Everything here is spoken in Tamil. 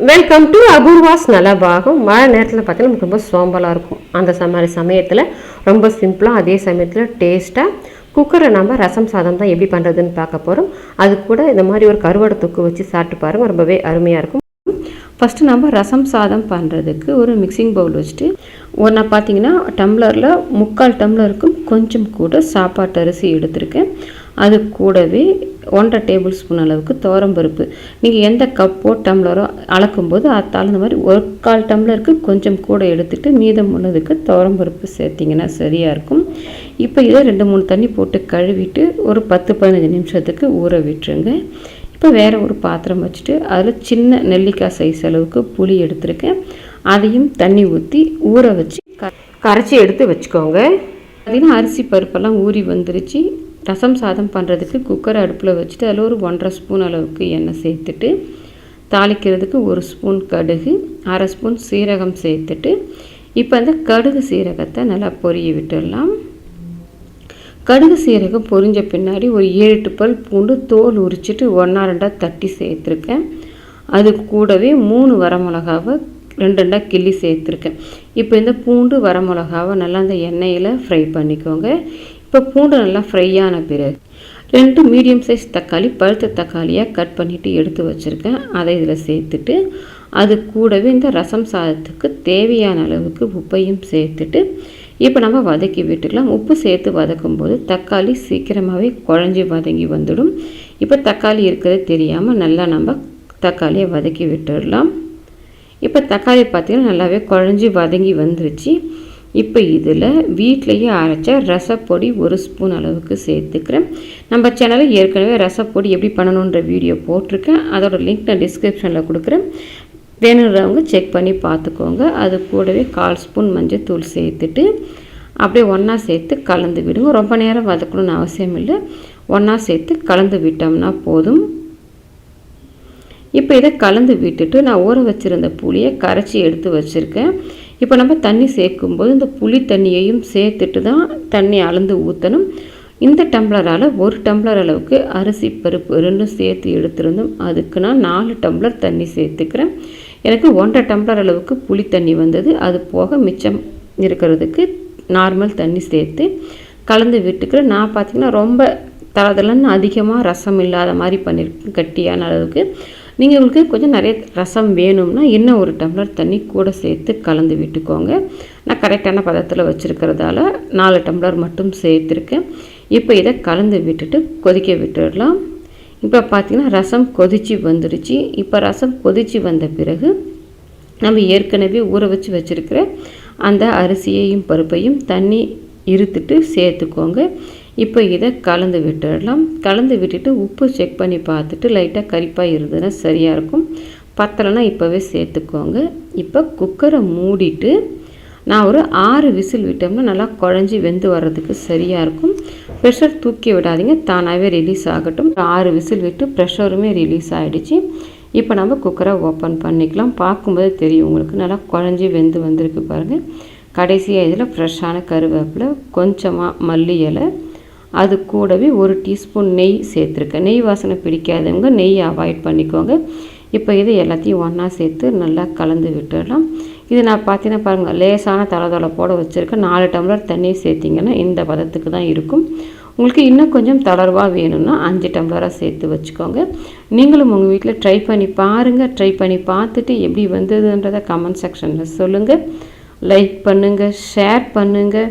வெல்கம் டு அபூர்வாஸ் நலபாகம் மழை நேரத்தில் பார்த்தீங்கன்னா நமக்கு ரொம்ப சோம்பலாக இருக்கும். அந்த மாதிரி சமயத்தில் ரொம்ப சிம்பிளாக அதே சமயத்தில் டேஸ்ட்டாக குக்கரை நம்ம ரசம் சாதம் தான் எப்படி பண்ணுறதுன்னு பார்க்க போகிறோம் அது கூட இந்த மாதிரி ஒரு கருவாடை தொக்கு வச்சு சாப்பிட்டு பாருங்கள் ரொம்பவே அருமையாக இருக்கும். ஃபஸ்ட்டு நம்ம ரசம் சாதம் பண்ணுறதுக்கு ஒரு மிக்சிங் பவுல் வச்சுட்டு ஒன்றா பார்த்தீங்கன்னா டம்ளரில் முக்கால் டம்ளருக்கும் கொஞ்சம் கூட சாப்பாட்டு அரிசி எடுத்திருக்கேன். அது கூடவே ஒன்றரை டேபிள் ஸ்பூன் அளவுக்கு துவரம்பருப்பு நீங்கள் எந்த கப்போ டம்ளரோ அளக்கும்போது அது தகுந்த மாதிரி ஒரு கால் டம்ளருக்கு கொஞ்சம் கூட எடுத்துகிட்டு மீதம் உள்ளதுக்கு துவரம்பருப்பு சேர்த்திங்கன்னா சரியாக இருக்கும். இப்போ இதை ரெண்டு மூணு தண்ணி போட்டு கழுவிட்டு ஒரு பத்து பதினஞ்சு நிமிஷத்துக்கு ஊற விட்டுருங்க. இப்போ வேறு ஒரு பாத்திரம் வச்சுட்டு அதில் சின்ன நெல்லிக்காய் சைஸ் அளவுக்கு புளி எடுத்திருக்கேன். அதையும் தண்ணி ஊற்றி ஊற வச்சு கரைச்சி எடுத்து வச்சுக்கோங்க. பார்த்தீங்கன்னா அரிசி பருப்பெல்லாம் ஊறி வந்துருச்சு. ரசம் சாதம் பண்ணுறதுக்கு குக்கர் அடுப்பில் வச்சுட்டு அதில் ஒரு ஒன்றரை ஸ்பூன் அளவுக்கு எண்ணெய் சேர்த்துட்டு தாளிக்கிறதுக்கு ஒரு ஸ்பூன் கடுகு அரை ஸ்பூன் சீரகம் சேர்த்துட்டு இப்போ அந்த கடுகு சீரகத்தை நல்லா பொரிய விட்டுடலாம். கடுகு சீரகம் பொரிஞ்ச பின்னாடி ஒரு ஏழு பல் பூண்டு தோல் உரிச்சிட்டு ஒன்றா ரெண்டாக தட்டி சேர்த்துருக்கேன். அது கூடவே மூணு வரமிளகாவை ரெண்டு ரெண்டாக கிள்ளி சேர்த்துருக்கேன். இப்போ இந்த பூண்டு வரமிளகாவை நல்லா அந்த எண்ணெயில் ஃப்ரை பண்ணிக்கோங்க. இப்போ பூண்டு நல்லா ஃப்ரை ஆன பிறகு ரெண்டு மீடியம் சைஸ் தக்காளி பழுத்த தக்காளியாக கட் பண்ணிவிட்டு எடுத்து வச்சுருக்கேன். அதை இதில் சேர்த்துட்டு அது கூடவே இந்த ரசம் சாதத்துக்கு தேவையான அளவுக்கு உப்பையும் சேர்த்துட்டு இப்போ நம்ம வதக்கி விட்டுக்கலாம் உப்பு சேர்த்து வதக்கும் போது தக்காளி சீக்கிரமாகவே குழஞ்சி வதங்கி வந்துடும். இப்போ தக்காளி இருக்கிறது தெரியாமல் நல்லா நம்ம தக்காளியை வதக்கி விட்டுடலாம். இப்போ தக்காளி பார்த்தீங்கன்னா நல்லாவே குழஞ்சி வதங்கி வந்துருச்சு. இப்போ இதில் வீட்டிலையே அரைச்ச ரசப்பொடி ஒரு ஸ்பூன் அளவுக்கு சேர்த்துக்கிறேன். நம்ம சேனலில் ஏற்கனவே ரசப்பொடி எப்படி பண்ணணுன்ற வீடியோ போட்டிருக்கேன். அதோட லிங்க் நான் டிஸ்கிரிப்ஷனில் கொடுக்குறேன். வேணுன்றவங்க செக் பண்ணி பார்த்துக்கோங்க. அது கூடவே கால் ஸ்பூன் மஞ்சள் தூள் சேர்த்துட்டு அப்படியே ஒன்றா சேர்த்து கலந்து விடுங்க. ரொம்ப நேரம் வதக்கணும்னு அவசியம் இல்லை. ஒன்றா சேர்த்து கலந்து விட்டோம்னா போதும். இப்போ இதை கலந்து விட்டுட்டு நான் ஊற வச்சுருந்த புளியை கரைச்சி எடுத்து வச்சுருக்கேன். இப்போ நம்ம தண்ணி சேர்க்கும்போது இந்த புளி தண்ணியையும் சேர்த்துட்டு தான் தண்ணி அளந்து ஊற்றணும் இந்த டம்ளரால் ஒரு டம்ளர் அளவுக்கு அரிசி பருப்பு ரெண்டும் சேர்த்து எடுத்திருந்தோம். அதுக்கு நான் நாலு டம்ளர் தண்ணி சேர்த்துக்கிறேன். எனக்கு ஒன்றரை டம்ளர் அளவுக்கு புளி தண்ணி வந்தது. அது போக மிச்சம் இருக்கிறதுக்கு நார்மல் தண்ணி சேர்த்து கலந்து விட்டுக்கிறேன் நான் பார்த்திங்கன்னா ரொம்ப தளதளன்னு அதிகமாக ரசம் இல்லாத மாதிரி பண்ணியிருக்கேன் கட்டியான அளவுக்கு நீங்கள் உங்களுக்கு கொஞ்சம் நிறைய ரசம் வேணும்னா இன்னும் ஒரு டம்ளர் தண்ணி கூட சேர்த்து கலந்து விட்டுக்கோங்க. நான் கரெக்டான பதத்தில் வச்சுருக்கிறதால நாலு டம்ளர் மட்டும் சேர்த்துருக்கேன். இப்போ இதை கலந்து விட்டுட்டு கொதிக்க விட்டுடலாம். இப்போ பார்த்தீங்கன்னா ரசம் கொதிச்சு வந்துடுச்சு. இப்போ ரசம் கொதிச்சு வந்த பிறகு நம்ம ஏற்கனவே ஊற வச்சு வச்சுருக்கிற அந்த அரிசியையும் பருப்பையும் தண்ணி இருத்துட்டு சேர்த்துக்கோங்க. இப்போ இதை கலந்து விட்டுடலாம். கலந்து விட்டுட்டு உப்பு செக் பண்ணி பார்த்துட்டு லைட்டாக கரிப்பாக இருந்ததுன்னா சரியாக இருக்கும். பத்தலைன்னா இப்போவே சேர்த்துக்கோங்க. இப்போ குக்கரை மூடிட்டு நான் ஒரு ஆறு விசில் விட்டோம்னா நல்லா குழஞ்சி வெந்து வர்றதுக்கு சரியாக இருக்கும். ப்ரெஷர் தூக்கி விடாதீங்க. தானாகவே ரிலீஸ் ஆகட்டும். ஆறு விசில் விட்டு ப்ரெஷருமே ரிலீஸ் ஆகிடுச்சு இப்போ நம்ம குக்கரை ஓப்பன் பண்ணிக்கலாம். பார்க்கும்போது தெரியும். உங்களுக்கு நல்லா குழஞ்சி வெந்து வந்திருக்கு பாருங்கள் கடைசியாக இதில் ஃப்ரெஷ்ஷான கருவேப்பிலை கொஞ்சமாக மல்லி இலை அது கூடவே ஒரு டீஸ்பூன் நெய் சேர்த்துருக்கேன். நெய் வாசனை பிடிக்காதவங்க நெய் அவாய்ட் பண்ணிக்கோங்க. இப்போ இது எல்லாத்தையும் ஒன்றா சேர்த்து நல்லா கலந்து விட்டுடலாம். இது நான் பார்த்தீங்கன்னா பாருங்கள் லேசான தளதளப்போட வச்சுருக்கேன். நாலு டம்ளர் தண்ணி சேர்த்திங்கன்னா இந்த பதத்துக்கு தான் இருக்கும். உங்களுக்கு இன்னும் கொஞ்சம் தளர்வாக வேணும்னா அஞ்சு டம்ளராக சேர்த்து வச்சுக்கோங்க. நீங்களும் உங்கள் வீட்டில் ட்ரை பண்ணி பாருங்கள் ட்ரை பண்ணி பார்த்துட்டு எப்படி வந்ததுன்றதை கமெண்ட் செக்ஷனில் சொல்லுங்கள் லைக் பண்ணுங்கள் ஷேர் பண்ணுங்கள்